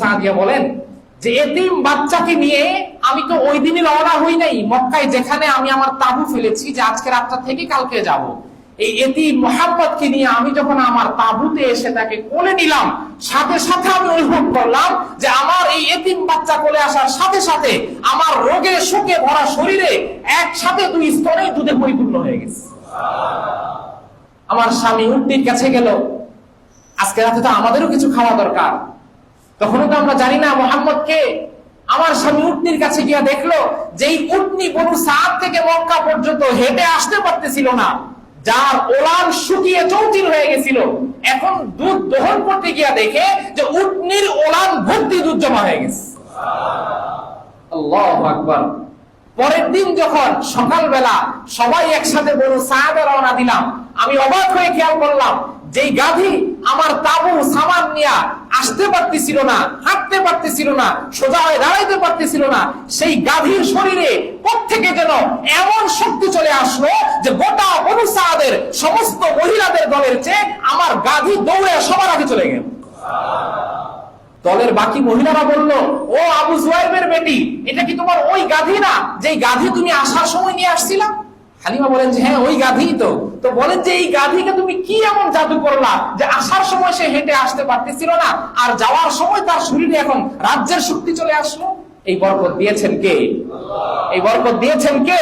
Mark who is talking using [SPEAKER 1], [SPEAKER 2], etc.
[SPEAKER 1] সাদিয়া বলেন যে এতিম বাচ্চাকে নিয়ে আমি তো ওই দিনই রওনা হই নাই মক্কায়, যেখানে আমি আমার তাবু ফেলেছি যে আজকে রাতটা থেকে কালকে যাব। এই মোহাম্মদকে নিয়ে আমি যখন আমার তাবুতে এসে তাকে কোলে নিলাম, সাথে সাথে আমি অনুভব করলাম যে আমার এই এতিম বাচ্চা কোলে আসার সাথে সাথে আমার রোগে, শোকে ভরা শরীরে একসাথে দুই স্তরে দুধে পরিপূর্ণ হয়ে গেছে। আমার স্বামী উটনির কাছে গেল, আজকে রাতে তো আমাদেরও কিছু খাওয়া দরকার। তখনও তো আমরা জানি না মোহাম্মদ কে। আমার স্বামী উটনির কাছে গিয়া দেখল যে এই উটনি বনু সাত থেকে মক্কা পর্যন্ত হেঁটে আসতে পারতেছিল না। যার ওলান শুকিয়ে চৌচির হয়ে গেছিল। এখন দুধ দহন করতে গিয়া দেখে যে উটনির ওলান ভর্তি দুধ জমা হয়ে গেছে। পরের দিন যখন সকালবেলা সবাই একসাথে বলুন সাহাবে রওনা দিলাম, আমি অবাক হয়ে খেয়াল করলাম, যেই গাধি আমার তাবু সামান নিয়া আসতে পারতেছিল না, হাঁটতে পারতেছিল না, সোজা হয়ে দাঁড়াইতে পারতেছিল না, সেই গাধীর শরীরে থেকে যেন এমন শক্তি চলে আসলো যে গোটা বনু সাহাদের সমস্ত মহিলাদের দলের চেয়ে আমার গাধি দৌড়ে সবার আগে চলে গেল। দলের বাকি মহিলারা বলল, ও আবু জুয়াইবের বেটি, এটা কি তোমার ওই গাধি না যে গাধি তুমি আসার সময় নিয়ে আসছিলা? হালিমা বলেন যে হ্যাঁ ওই গাধি তো। তো বলেন যে, এই গাধিকে তুমি কি এমন জাদু করলা যে আসার সময় সে হেঁটে আসতে পারতেছিল না আর যাওয়ার সময় তার শরীরে এখন রাজ্যের শক্তি চলে আসলো? এই বরকত দিয়েছেন কে? এই বরকত দিয়েছেন কে।